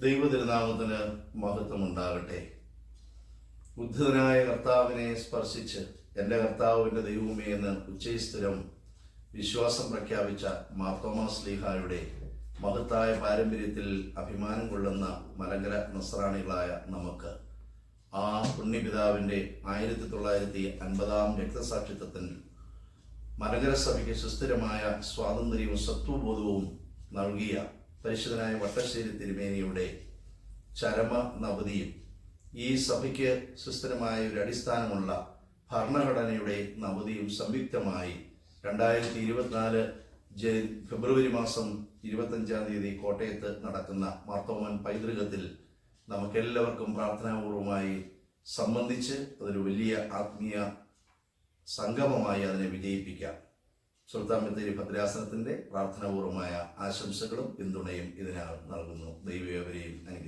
ദൈവതിരുനാമത്തിന് മഹത്വമുണ്ടാകട്ടെ. ഉദ്ധിതനായ കർത്താവിനെ സ്പർശിച്ച് എന്റെ കർത്താവിന്റെ ദൈവമേ എന്ന് ഉച്ചസ്ഥിരം വിശ്വാസം പ്രഖ്യാപിച്ച മാർത്തോമാസ് ലീഹായുടെ മഹത്തായ പാരമ്പര്യത്തിൽ അഭിമാനം കൊള്ളുന്ന മലങ്കര നസ്രാണികളായ നമുക്ക് ആ പുണ്യപിതാവിന്റെ ആയിരത്തി തൊള്ളായിരത്തി അൻപതാം രക്തസാക്ഷിത്വത്തിൽ മലങ്കര സഭയ്ക്ക് സുസ്ഥിരമായ സ്വാതന്ത്ര്യവും സത്വബോധവും നൽകിയ പരിശുദ്ധനായ വട്ടശ്ശേരി തിരുമേനിയുടെ ചരമ നവതിയും ഈ സഭയ്ക്ക് സുസ്ഥിരമായ ഒരു അടിസ്ഥാനമുള്ള ഭരണഘടനയുടെ നവതിയും സംയുക്തമായി രണ്ടായിരത്തി ഇരുപത്തിനാല് ഫെബ്രുവരി മാസം ഇരുപത്തഞ്ചാം തീയതി കോട്ടയത്ത് നടക്കുന്ന മാർത്തോമൻ പൈതൃകത്തിൽ നമുക്കെല്ലാവർക്കും പ്രാർത്ഥനാപൂർവമായി സംബന്ധിച്ച് അതൊരു വലിയ ആത്മീയ സംഗമമായി അതിനെ വിജയിപ്പിക്കാം. സുൽത്താൻ ബത്തേരി ഭദ്രാസനത്തിന്റെ പ്രാർത്ഥനാപൂർവമായ ആശംസകളും പിന്തുണയും ഇതിനകം നൽകുന്നു. ദൈവം ഏവരെയും അനുഗ്രഹിക്കട്ടെ.